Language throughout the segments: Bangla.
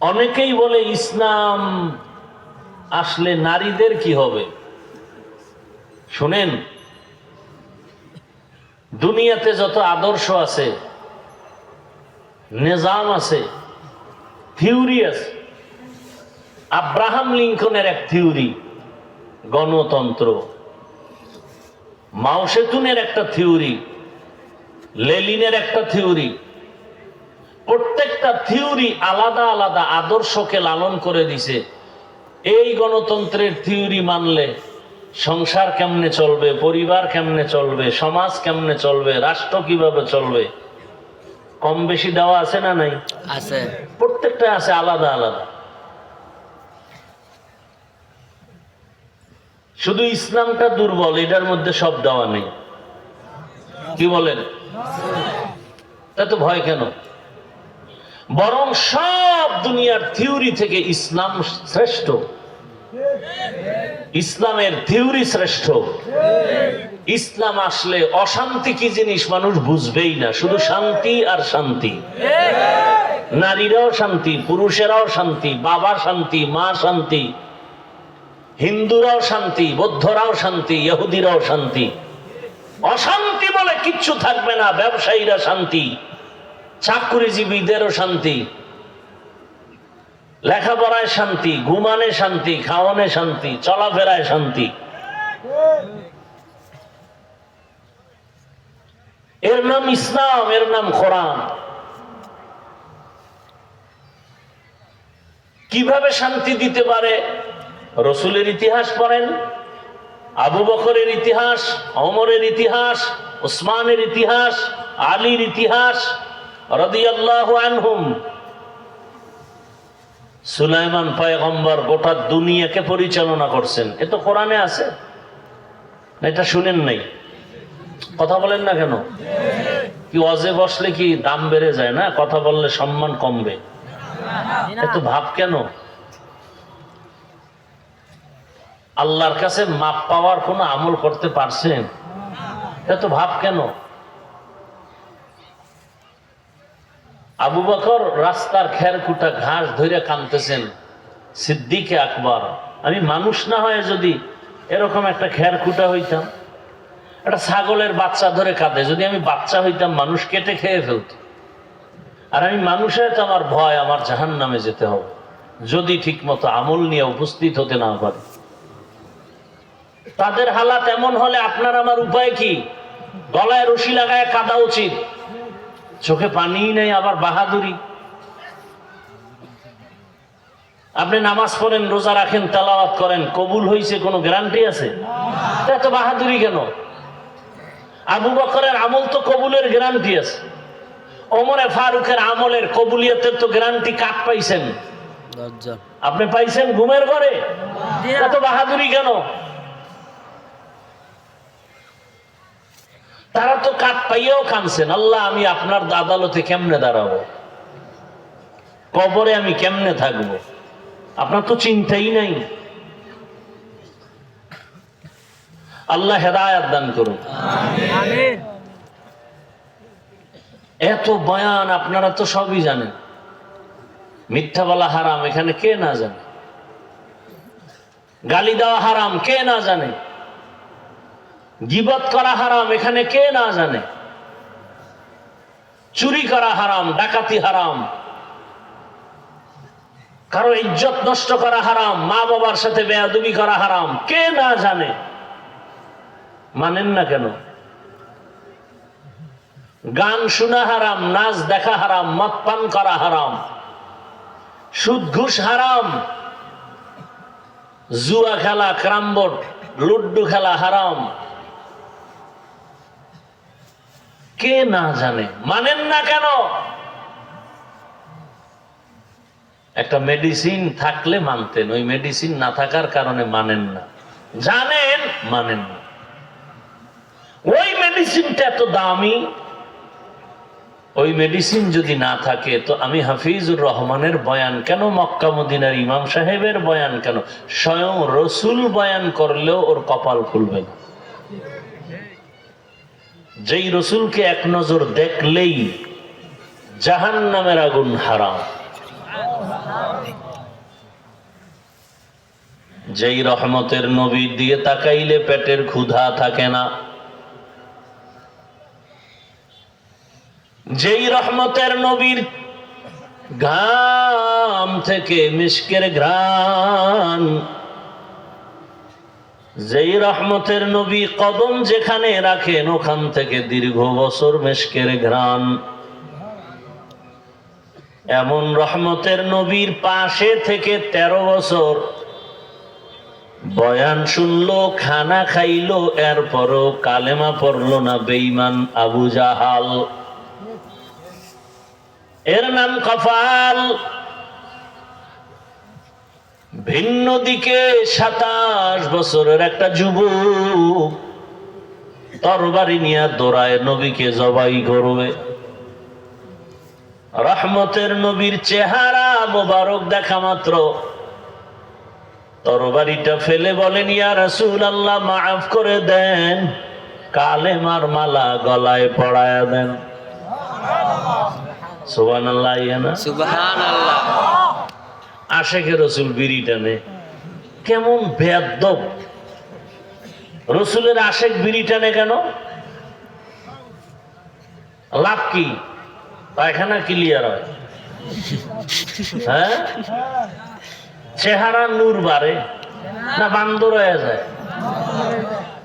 অনেকেই বলে ইসলাম আসলে নারীদের কি হবে? শুনেন, দুনিয়াতে যত আদর্শ আছে, নিজাম আছে, থিওরি আছে। আব্রাহাম লিঙ্কনের এক থিওরি, গণতন্ত্র। মাওসেতুনের একটা থিওরি, লেলিনের একটা থিওরি। প্রত্যেকটা থিওরি আলাদা আলাদা আদর্শকে লালন করে দিছে। এই গণতন্ত্রের থিওরি মানলে সংসার কেমনে চলবে পরিবার কেমনে চলবে সমাজ কেমনে চলবে রাষ্ট্র কীভাবে চলবে কম বেশি দেওয়া আছে না নাই? আছে। প্রত্যেকটা আছে আলাদা আলাদা। শুধু ইসলামটা দুর্বল এটার মধ্যে সব দেওয়া নেই। কি বলেন? তা তো ভয় কেন? বরং সব দুনিয়ার থিওরি থেকে ইসলাম শ্রেষ্ঠ। ইসলামের থিওরি শ্রেষ্ঠ। ইসলাম আসলে অশান্তি কি জিনিস মানুষ বুঝবেই না, শুধু শান্তি আর শান্তি। নারীরাও শান্তি, পুরুষেরাও শান্তি, বাবা শান্তি, মা শান্তি, হিন্দুরাও শান্তি, বৌদ্ধরাও শান্তি, ইহুদিরাও শান্তি। অশান্তি বলে কিচ্ছু থাকবে না, ব্যবসায়ীরা শান্তি। চাকরিজীবীদেরও শান্তি। লেখাপড়ায় শান্তি, ঘুমানে শান্তি, খাওয়ানে শান্তি, চলাফেরায় শান্তি। এর নাম ইসলাম, এর নাম কোরআন। কীভাবে শান্তি দিতে পারে? রসুলের ইতিহাস পড়েন, আবু বকরের ইতিহাস, অমরের ইতিহাস, উসমানের ইতিহাস, আলীর ইতিহাস সুলাইমান পয়গম্বর গোটা দুনিয়াকে পরিচালনা করছেন। এ তো কোরআনে আছে। এটা শুনেন নাই। কথা বলেন না কেন? কি অজে বসলে কি দাম বেড়ে যায় না? কথা বললে সম্মান কমবে। এত ভাব কেন? আল্লাহর কাছে মাপ পাওয়ার কোনো আমল করতে পারছেন? এত ভাব কেন? আবু বকর রাস্তার খেরকুটা ঘাস ধরে কানতেছেন, সিদ্দিকে আকবর, আমি মানুষ না হয় যদি এরকম একটা খেরকুটা হইতাম, একটা ছাগলের বাচ্চা ধরে কাঁদে, যদি আমি বাচ্চা হইতাম, মানুষ কেটে খেয়ে ফেলত। আর আমি মানুষের তো আমার ভয়, আমার জাহান নামে যেতে হবে, যদি ঠিক মতো আমল নিয়ে উপস্থিত হতে না পারে। তাদের হালাত এমন হলে আপনার আমার উপায় কি? গলায় রশি লাগায় কাঁদা উচিত। চোখে পানি নেই আবার বাহাদুরি। আপনি নামাজ পড়েন রোজা রাখেন তালাওয়াত করেন কবুল হয়েছে কোনো গ্যারান্টি আছে? তা এত বাহাদুরি কেন? আবু বকরের আমল তো কবুলের গ্যারান্টি আছে। ওমরে ফারুকের আমলের কবুলিয়তের তো গ্যারান্টি কাক পাইছেন? আপনি পাইছেন ঘুমের ঘরে? এত বাহাদুরি কেন? তারা তো কাক পাইয়াও কানছেন আল্লাহ, আমি আপনার আদালতে কেমনে দাঁড়াবো? কবরে আমি কেমনে থাকব? আপনার তো চিন্তাই নাই। আল্লাহ হেদায়াত দান করুন। এত বয়ান আপনারা তো সবই জানেন। মিথ্যা বলা হারাম, এখানে কে না জানে? গালি দেওয়া হারাম, কে না জানে? গিবত করা হারাম, এখানে কে না জানে? চুরি করা হারাম, ডাকাতি হারাম। কারও ইজ্জত নষ্ট করা হারাম, মা বাবার সাথে বেয়াদুবি করা হারাম, কে না জানে? মানেন না কেন? গান শোনা হারাম, নাচ দেখা হারাম, মদ পান করা হারাম। সুদ ঘুষ হারাম। জুয়া খেলা ক্রামবোর্ড লুড্ডু খেলা হারাম। কে না জানে? মানেন না কেন? একটা মেডিসিন থাকলে মানতেন, ওই মেডিসিন না থাকার কারণে মানেন না। জানেন, মানেন না। ওই মেডিসিনটা এত দামি, ওই মেডিসিন যদি না থাকে, তো আমি হাফিজুর রহমানের বয়ান কেন, মক্কা মদিনার ইমাম সাহেবের বয়ান কেন? স্বয়ং রসুল বয়ান করলেও ওর কপাল খুলবে না। যেই রসুলকে এক নজর দেখলেই জাহান নামের আগুন হারাম। যেই রহমতের নবীর দিয়ে তাকাইলে পেটের ক্ষুধা থাকে না। যেই রহমতের নবীর ঘাম থেকে মিশকের ঘ্রাণ যেই রহমতের নবী কদম যেখানে রাখেন, ওখান থেকে দীর্ঘ বছর মেশকের ঘ্রাণ। এমন রহমতের নবীর পাশে থেকে ১৩ বছর। বয়ান শুনলো, খানা খাইলো, এরপরও কালেমা পড়ল না বেইমান আবু জাহাল। এর নাম কফাল। ভিন্ন দিকে সাতাশ বছরের একটা যুবক তরবারি নিয়ে দৌড়ায় নবীকে জবাই করবে। রহমতের নবীর চেহারা মোবারক দেখা মাত্র। তরবারিটা ফেলে বলেন, ইয়া আল্লাহ মাফ করে দেন। কালেমার মালা গলায় পড়ায়া দেন। সুবহানাল্লাহ, ইয়া না? সুবহান আল্লাহ আশেখে রসুল বিড়ি টানে। কেমন বেয়াদ্দব রসুলের আশেক বিড়ি টানে কেন? লাভ কি? পায়খানা ক্লিয়ার হয়। হ্যাঁ? চেহারা নূর বাড়ে, না বান্দর হয়ে যায়।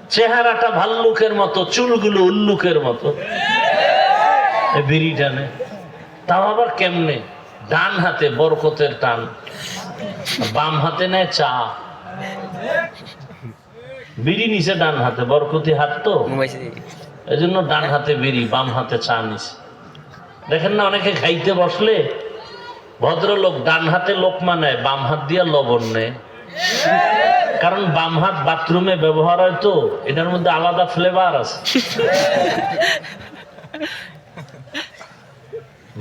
চেহারাটা ভাল্লুকের মতো, চুলগুলো উল্লুকের মতো। বিড়ি টানে। তাও আবার কেমনে? ডান হাতে বরকতের টান বাম হাতে নেয় চা। বিড়ি নিছে ডান হাতে বরকতি হাত তো। এই জন্য ডান হাতে বিড়ি বাম হাতে চা নিছে। দেখেন না অনেকে খাইতে বসলে ভদ্রলোক ডান হাতে লোকমা নেয় বাম হাত দিয়ে লবণ নেয়। কারণ বাম হাত বাথরুমে ব্যবহার হয় তো এটার মধ্যে আলাদা ফ্লেভার আছে।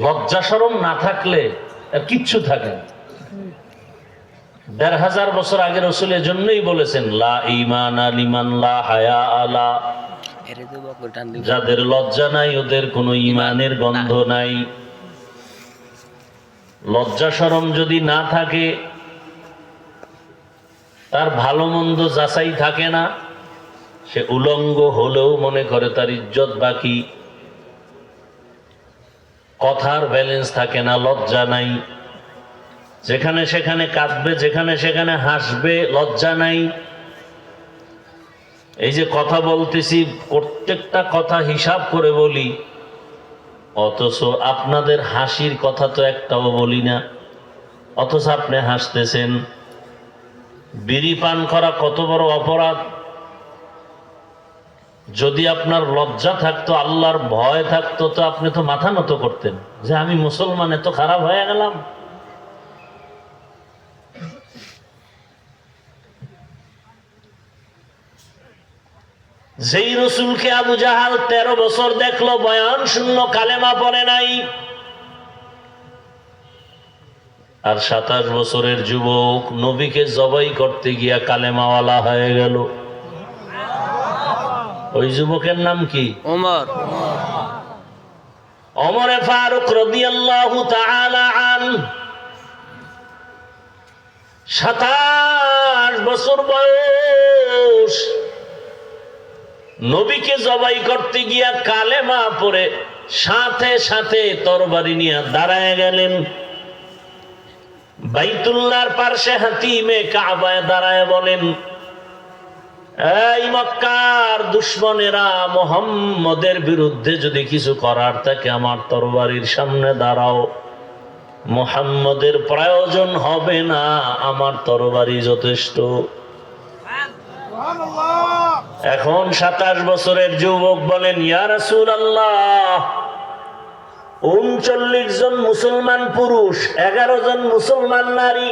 লজ্জা সরম না থাকলে কিচ্ছু থাকে না। দেড় হাজার বছর আগে রসুল জন্যই বলেছেন লা ইমান আলিমান লা হায়া আলা। যাদের লজ্জা নাই ওদের কোনো ইমানের গন্ধ নাই। লজ্জা সরম যদি না থাকে তার ভালো মন্দ যাচাই থাকে না। সে উলঙ্গ হলেও মনে করে তার ইজ্জত বাকি। কথার ব্যালেন্স থাকে না, লজ্জা নাই। যেখানে সেখানে কাঁদবে, যেখানে সেখানে হাসবে, লজ্জা নাই। এই যে কথা বলতেছি, প্রত্যেকটা কথা হিসাব করে বলি। অথচ আপনাদের হাসির কথা তো একটাও বলি না। অথচ আপনি হাসতেছেন। বিড়ি পান করা কত বড় অপরাধ। যদি আপনার লজ্জা থাকতো, আল্লাহর ভয় থাকতো, তো আপনি তো মাথা নত করতেন। যে আমি মুসলমান, এত খারাপ হয়ে গেলাম। যেই রসুলকে আবু জাহাল তেরো বছর দেখল, বয়ান শূন্য, কালেমা পড়ে নাই। আর সাতাশ বছরের যুবক নবীকে জবাই করতে গিয়া কালেমাওয়ালা হয়ে গেল। ওই যুবকের নাম কি? ওমর। অমরে ফারুক রাদিয়াল্লাহু তাআলা আন। সাতাশ বছর বয়স। নবীকে জবাই করতে গিয়া কালেমা পরে সাথে সাথে তরবারি নিয়ে দাঁড়ায় গেলেন। বাইতুল্লাহর পার্শ্বে হাতিমে কাবায় দাঁড়ায় বলেন এই মক্কার দুশ্মনেরা মোহাম্মদের বিরুদ্ধে যদি কিছু করার থাকে, আমার তরবারির সামনে দাঁড়াও। মোহাম্মদের প্রয়োজন হবে না, আমার তরবারি যথেষ্ট। এখন সাতাশ বছরের যুবক বলেন, ইয়া রাসূল আল্লাহ উনচল্লিশ জন মুসলমান পুরুষ, এগারো জন মুসলমান নারী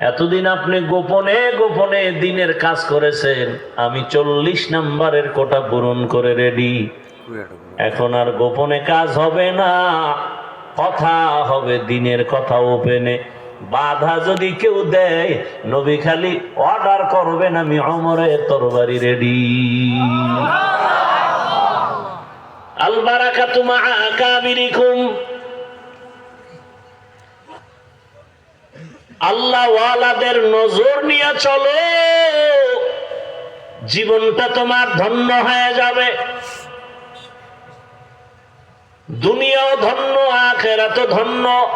এতদিন আপনি গোপনে গোপনে দিনের কাজ করেছেন, আমি চল্লিশ নাম্বারের কোটা পূরণ করে রেডি। এখন আর গোপনে কাজ হবে না, কথা হবে দিনের কথা ওপেনে। বাধা যদি কেউ দেয়, নবী খালি অর্ডার করবেন, আমি অমরের তরবারি রেডি। আল বারাকাতু মা আকাবিরিকুম আল্লাহ নজর নিয়ে চলো। জীবনটা তোমার ধন্য হয়ে যাবে। দুনিয়াও ধন্য আখেরাত ধন্য।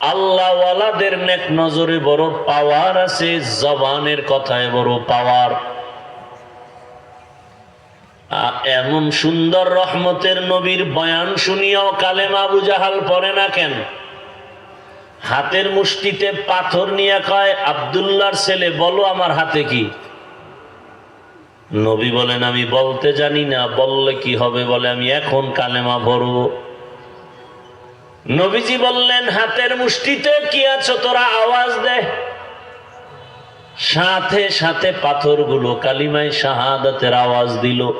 আল্লাহ ওয়ালাদের নেক নজরে বড় পাওয়ার আছে, জবানের কথায় বড় পাওয়ার। এমন সুন্দর রহমতের নবীর বয়ান শুনিয়াও কালেম আবু জাহাল পড়ে না কেন? হাতের মুষ্টিতে পাথর নিয়ে কয় আবদুল্লার ছেলে, বলো আমার হাতে কি? নবী বলেন, আমি বলতে জানি না, বললে কি হবে? বলে, আমি এখন কালেমা ভরব নবীজি বললেন, হাতের মুষ্টিতে কি আছো? তোরা আওয়াজ দে। সাথে সাথে পাথরগুলো কালিমায় শাহাদাতের আওয়াজ দিল।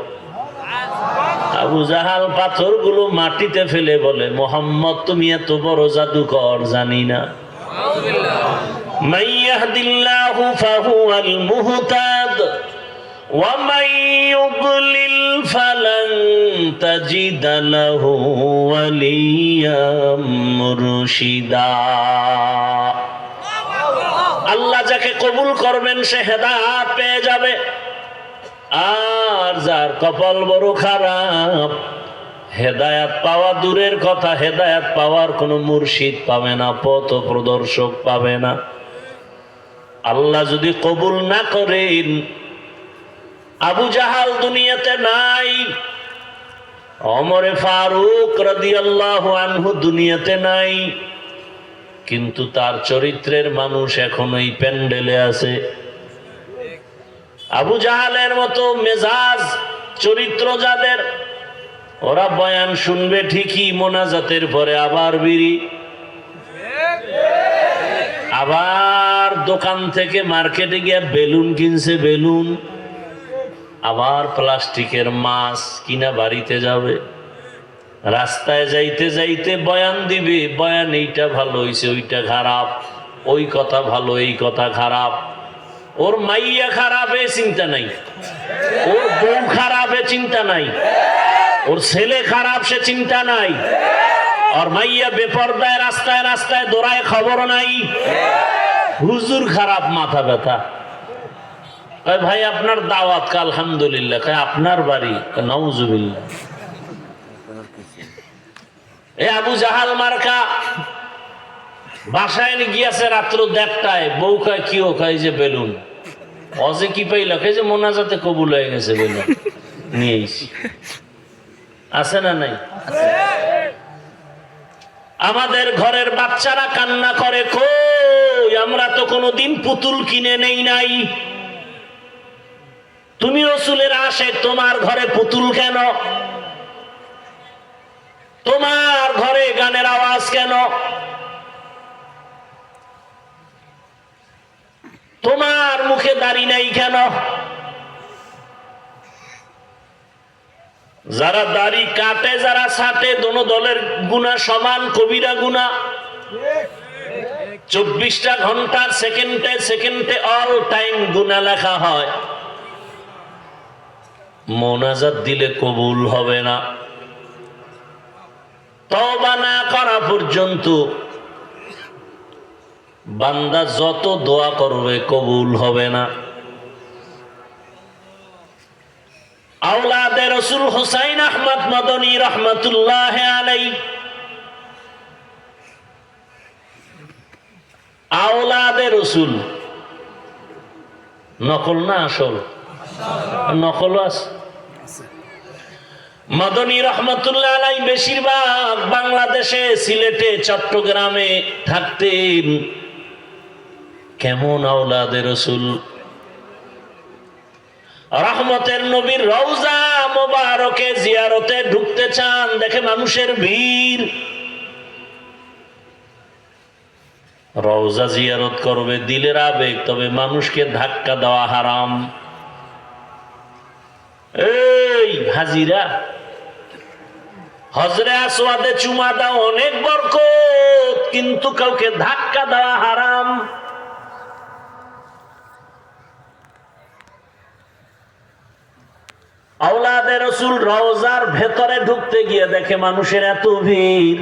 আবু জাহাল পাথরগুলো মাটিতে ফেলে বলে, মোহাম্মদ, তুমি এত বড় জাদুকর, জানি না। মাইয়াহদিল্লাহু আল্লাহ যাকে কবুল করবেন, সে হেদা পেয়ে যাবে। আ যার কপাল বড় খারাপ। হেদায়াত পাওয়া দূরের কথা, হেদায়াত পাওয়ার কোনো মুর্শিদ পাবে না, পথ প্রদর্শক পাবে না। আল্লাহ যদি কবুল না করেন, আবু জাহাল দুনিয়াতে নাই অমরে ফারুক রাদিয়াল্লাহু আনহু দুনিয়াতে নাই, কিন্তু তার চরিত্রের মানুষ এখন ওই প্যান্ডেলে আছে। আবু জাহালের মতো মেজাজ, চরিত্র যাদের, ওরা বয়ান শুনবে ঠিকই মোনাজাতের পরে আবার বিড়ি। আবার দোকান থেকে মার্কেটে গিয়ে বেলুন কিনছে বেলুন। আবার প্লাস্টিকের মাছ কিনা বাড়িতে যাবে। রাস্তায় যাইতে যাইতে বয়ান দিবে, বয়ান এইটা ভালো হইছে, ওইটা খারাপ, ওই কথা ভালো, এই কথা খারাপ। ওর মাইয়া খারাপ চিন্তা নাই। ওর বউ খারাপ চিন্তা নাই। ওর ছেলে খারাপ, সে চিন্তা নাই। ওর মাইয়া বেপর্দায় রাস্তায় রাস্তায় দৌড়ায় খবর নাই। হুজুর খারাপ, মাথা ব্যথা। ভাই, আপনার দাওয়াত আলহামদুলিল্লাহ। আপনার বাড়ি। নওজুবিল্লাহ এ আবু জাহাল মার্কা বাসায় গিয়াছে রাত্র দেড়টায়। বউ কয়, কি ও? কয় যে বেলুন। অজে কি পাইল? যে মোনাজাতে কবুল হয়ে গেছে বেলুন নিয়েছি আছে না নাই? আমাদের ঘরের বাচ্চারা কান্না করে, কই, আমরা তো কোনোদিন পুতুল কিনে নেই নাই। তুমি রসুলের আসে তোমার ঘরে পুতুল কেন? তোমার ঘরে গানের আওয়াজ কেন? তোমার মুখে দাড়ি নাই কেন? যারা দাড়ি কাটে, যারা ছাটে, দোনো দলের গুণা সমান, কবিরা গুণা। চব্বিশটা ঘণ্টার সেকেন্ডে সেকেন্ডে অল টাইম গুণা লেখা হয়। মোনাজাত দিলে কবুল হবে না। তবা না করা পর্যন্ত বান্দা যত দোয়া করবে কবুল হবে না। আওলাদে রসুল হুসাইন আহমদ মদনী রহমতুল্লাহ আলাই। আওলাদে রসুল। নকল না আসল? নকল আছে। মদনী রহমতুল্লাহ আলাই বেশিরভাগ বাংলাদেশে সিলেটে, চট্টগ্রামে থাকতেন। কেমন আওলাদে রসুল? রহমতের নবীর রওজা মোবারকে জিয়ারতে ঢুকতে চান, দেখে মানুষের ভিড়। রওজা জিয়ারত করবে দিলের আবেগ, তবে মানুষকে ধাক্কা দেওয়া হারাম। এই হাজিরা হজরে আসওয়াদে চুমা দাও অনেক বরকত, কিন্তু কাউকে ধাক্কা দেওয়া হারাম। আওলাদে রসুল রওজার ভেতরে ঢুকতে গিয়ে দেখে মানুষের এত ভিড়।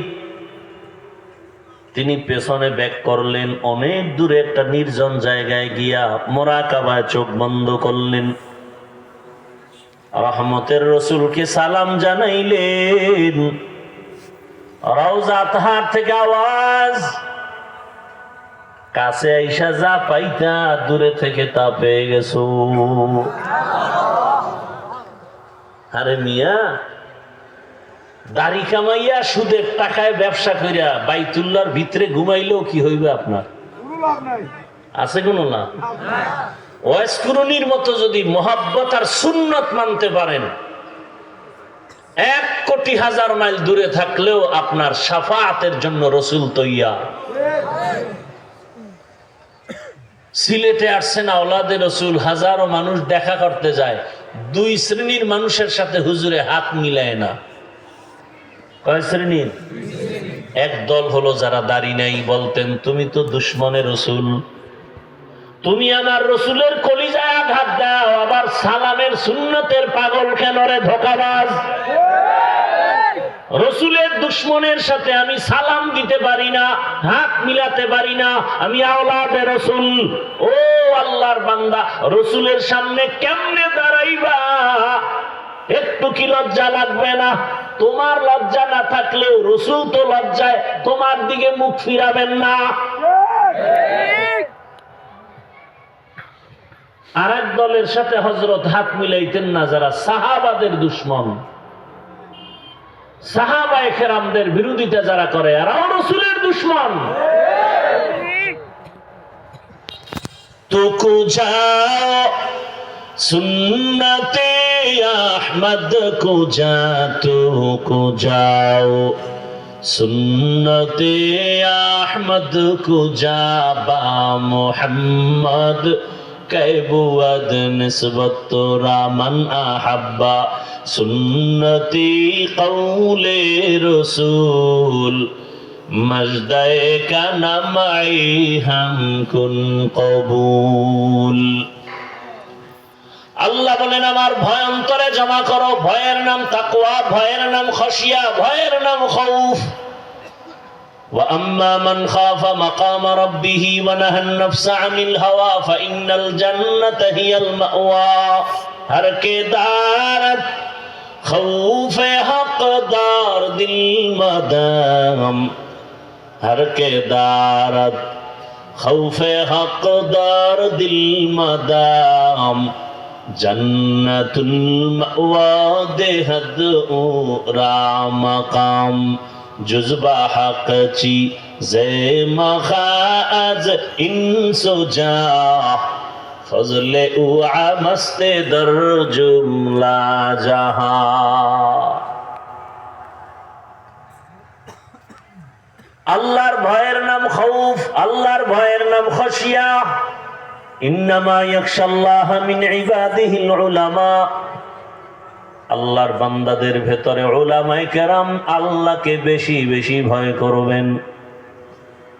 তিনি পেছনে ব্যাক করলেন, অনেক দূরে একটা নির্জন জায়গায় গিয়া মোরাকাবায় চোখ বন্ধ করলেন। রহমতের রসুলকে সালাম জানাইলেন। রওজা তাহার থেকে আওয়াজ, কাছে আইসা যা পাইতা দূরে থেকে তা পেয়ে গেছো। আরে মিয়া দাড়ি কামাইয়া সুদের টাকায় ব্যবসা করিয়া বাইতুল্লার ভিতরে ঘুমাইলেও কি হইবে আপনার? আছে কোনো না ওয়াসকুরুনির মতো যদি মোহাব্বত আর সুন্নত মানতে পারেন এক কোটি হাজার মাইল দূরে থাকলেও আপনার সাফাতের জন্য রসুল তৈয়া সিলেটে আসছেন আওলাদে রসুল হাজারো মানুষ দেখা করতে যায়। দুই শ্রেণির মানুষের সাথে হুজুরে হাত মিলায় না। কয় শ্রেণির এক দল হলো যারা দাড়ি নাই, বলতেন, তুমি তো দুশ্মনের রসুল। তুমি আমার রসুলের কলিজায় আঘাত দাও, আবার সালামের সুন্নতের পাগল কেন রে ধোকাবাজ? রসুলের দুশ্মনের সাথে আমি সালাম দিতে পারি না, হাত মিলাতে পারি না, আমি আওলাদে রসুল। ও আল্লাহর বান্দা রসুলের সামনে কেমনে দাঁড়াইবা? একটু কি লজ্জা লাগবে না? তোমার লজ্জা না থাকলেও রসুল তো লজ্জায়, তোমার দিকে মুখ ফিরাবেন না। আর এক দলের সাথে হজরত হাত মিলাইতেন না যারা সাহাবাদের দুশ্মন। সাহাবায়ে কেরামদের বিরোধিতা যারা করে আর রসুলের দুশ্মন। तुकु जाओ सुन्नते अहमद को जा तुको जाओ सुन्नते अहमद को जा बा मोहम्मद कैबुअद नस्बत तोरा मन अहब्बा सुन्नती कौले रसूल مجدك نمعي هم كن قبول আল্লাহ বলেন আমার ভয় অন্তরে জমা করো ভয়ের নাম তাকুয়া ভয়ের নাম খসিয়া ভয়ের নাম খৌফ وأما من خاف مقام ربه ونهى النفس عن الهوى فإن الجنة هي المأوى هر کے دارت خوف حق دار دل مدام ہر کے دارت خوف حق دار دل مدام جنت المعوا دہد اورا مقام جزبہ حق چی زی مخاز انس جا فضل اوعا مست در جملہ جہاں আল্লাহর ভয়ের নাম খৌফ, আল্লাহর ভয়ের নাম খসিয়া আল্লাহর বান্দাদের ভেতরে ওলামায় কেরাম আল্লাহকে বেশি বেশি ভয় করবেন।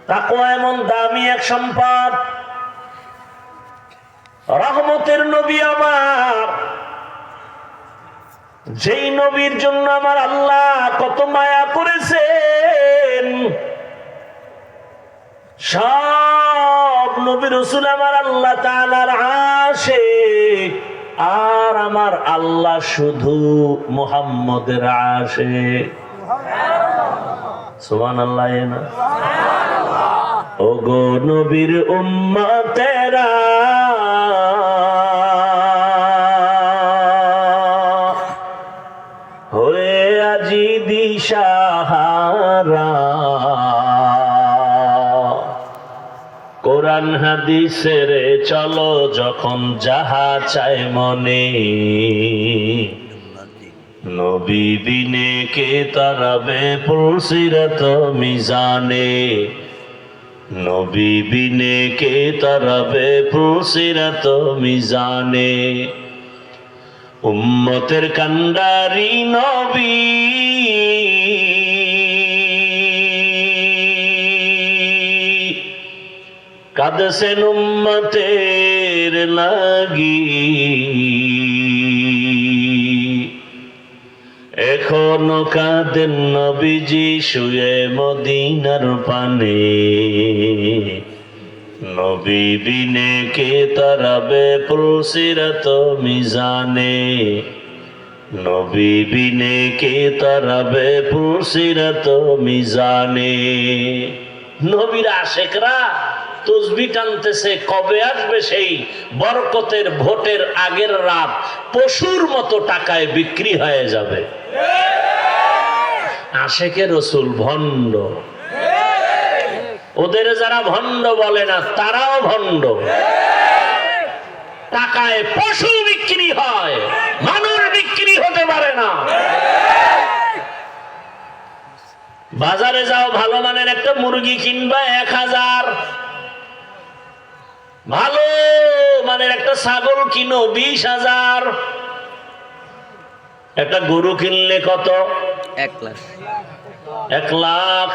তাকওয়া এমন দামি এক সম্পদ। রহমতের নবী আমার। যেই নবীর জন্য আমার আল্লাহ কত মায়া করেছেন। সব নবী রসুল আমার আল্লাহ তালার আসে আর আমার আল্লাহ শুধু মোহাম্মদের আসে সোমান আল্লাহ না? ও গো নবীর উম্মতেরা কোরআন হাদিসের চলো যখন যাহা চায় মনে। নবী বিনে কে তারাবে পুলসিরত মিজানে। নবী বিনে কে তারাবে পুলসিরত মিজানে। উম্মতের কান্ডারি নবী কাদসেন উম্মতের লাগি। এখনও কাঁদেন নবীজি শুয়ে মদিনার পানে। নবী বিনে কে তারাবে পুলসিরাত মিজানে। নবী বিনে কে তারাবে পুলসিরাত মিজানে। নবীর আশেকরা। তসবি টানতেছে, কবে আসবে সেই বরকতের ভোটের আগের রাত? পশুর মতো টাকায় বিক্রি হয়ে যাবে। আশেকে রসুল ভণ্ড। ওদের যারা ভণ্ড বলে না, তারাও ভণ্ড। টাকায় পশু বিক্রি হয়, মানুষ বিক্রি হতে পারে না। বাজারে যাও, ভালো মানের একটা মুরগি কিনবা, এক হাজার। ভালো মানের একটা ছাগল কিনো বিশ হাজার। একটা গরু কিনলে কত? এক লাখ। এক লাখ।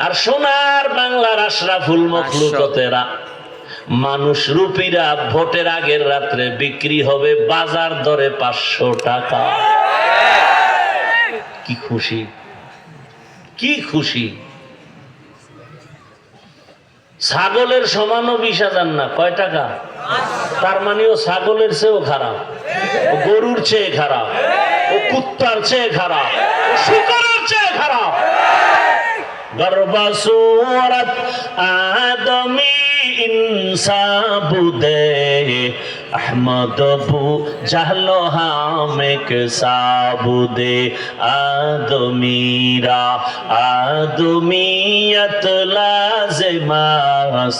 আর সোনার বাংলার আশরাফুল মখলুকতেরা মানুষ রূপীরা ভোটের আগের রাত্রে বিক্রি হবে বাজার দরে পাঁচশো টাকা। কি খুশি। কি খুশি। ছাগলের সমানও বিশ হাজার না, কয় টাকা? তার মানে ও ছাগলের চেয়েও খারাপ। ও গরুর চেয়ে খারাপ। ও কুত্তার চেয়ে খারাপ। ও শুকরের চেয়ে খারাপ। গর্বসূরত আদমি ইনসাবুদে আহমদ বু জাহলো হামেক সাবুদে আদমিরা আদমিয়ত লাজমাস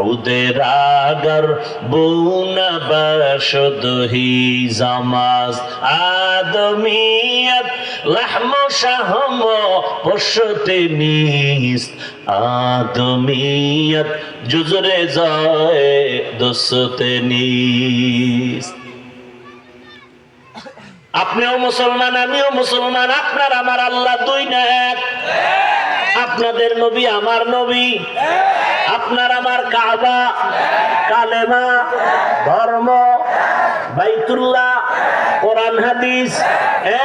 উদরাগর বুন বশদ হি জামাস আদমিয়ত নিস্ত আদমিয়ত, জুজরে যায় নিস্ত আপনিও মুসলমান, আমিও মুসলমান, আপনার আমার আল্লাহ দুই না এক। আপনাদের নবী আমার নবী। আপনার আমার কাবা, কালেমা, ধর্ম। হাদিস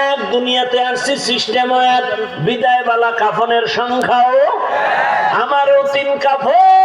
এক দুনিয়াতে সিস্টেম এক বিদায় বালা কাফনের সংখ্যাও। আমারও তিন কাফন।